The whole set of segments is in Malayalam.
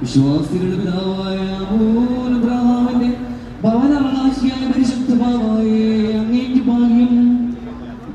വിശ്വാസികളുടെ പിതാവായ അബ്രഹാമിന്റെ ഭവനാവകാശിയായ പരിശുദ്ധ ഭാവായേ അങ്ങേക്ക് ഭാഗ്യം.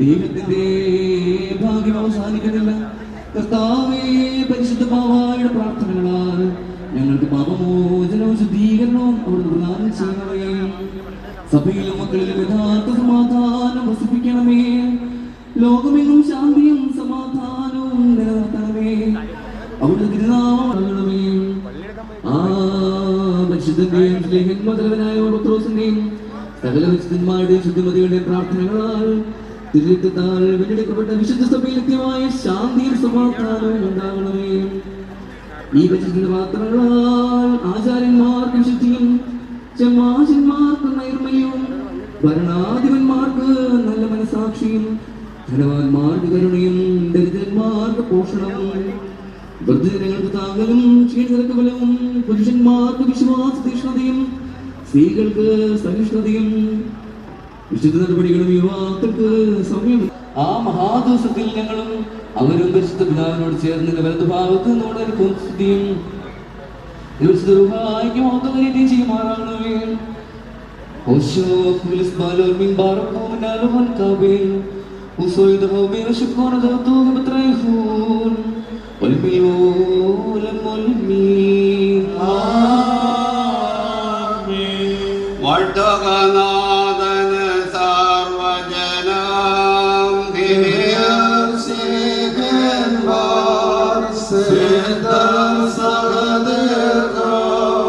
ദൈവത്തിന്റെ ഭാഗ്യം അവസാനിക്കുന്നില്ല. കർത്താവേ പരിശുദ്ധ ഭാവായുടെ പ്രാർത്ഥനകളാൽ ഞങ്ങൾക്ക് പാപമോചനവും ശുദ്ധീകരണവും അവിടുന്ന് പ്രദാനം ചെയ്യണമേ. സഭയിലും മക്കളിലും യഥാർത്ഥ സമാധാനം വസിപ്പിക്കണമേ ലോകമെങ്ങും ശാന്തിയും സമാധാനവും നിലനിർത്തണമേ. അവിടുന്ന് പരിശുദ്ധന്റെയും സ്നേഹന്മതലവനായ പത്രോസിന്റെയും സകല വിശുദ്ധന്മാരുടെയും ശുദ്ധിമതികളുടെയും പ്രാർത്ഥനകളാൽ തിരുത്താൽ വീണ്ടെടുക്കപ്പെട്ട വിശുദ്ധ സഭയിൽ നിത്യമായ ശാന്തിയും സമാധാനവും ഉണ്ടാകണമേ. ഈ വിശുദ്ധ പാത്രങ്ങളാൽ ആചാര്യന്മാർക്ക് വിശുദ്ധിയും ചെമ്മാശന്മാർക്ക് നൈർമല്യവും ഭരണാധിപന്മാർക്ക് നല്ല മനസാക്ഷിയും ധനവാന്മാർക്ക് കരുണയും ദരിദ്രന്മാർക്ക് പോഷണവും വൃദ്ധജനങ്ങൾക്ക് താങ്ങലും ക്ഷീണിതർക്ക് ബലവും പുരുഷന്മാർക്ക് വിശ്വാസ തീക്ഷ്ണതയും സ്ത്രീകൾക്ക് സഹിഷ്ണുതയും. വിശുദ്ധ നടപടികളും യുവാക്കൾക്ക് സമയം. ആ മഹാദിവസത്തിൽ ഞങ്ങളും അവരും പരിശുദ്ധ പിതാവിനോട് ചേർന്ന് നിന്റെ വലതുഭാഗത്ത് നിന്നോട് സ്തുതിയും. ചെയ്യുമാറാകണമേ والميول والميهام وارتقنادا سروجنام بمرسك بارسك صدقكم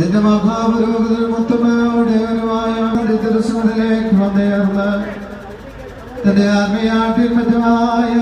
നിന്റെ മഹാപുരോഗതിൽ മുത്തമ്മയുടെവനുമായ ദർശനത്തിലേക്ക് വന്നേർന്ന് തന്റെ ആത്മീയാട്ടിൽ മറ്റുമായ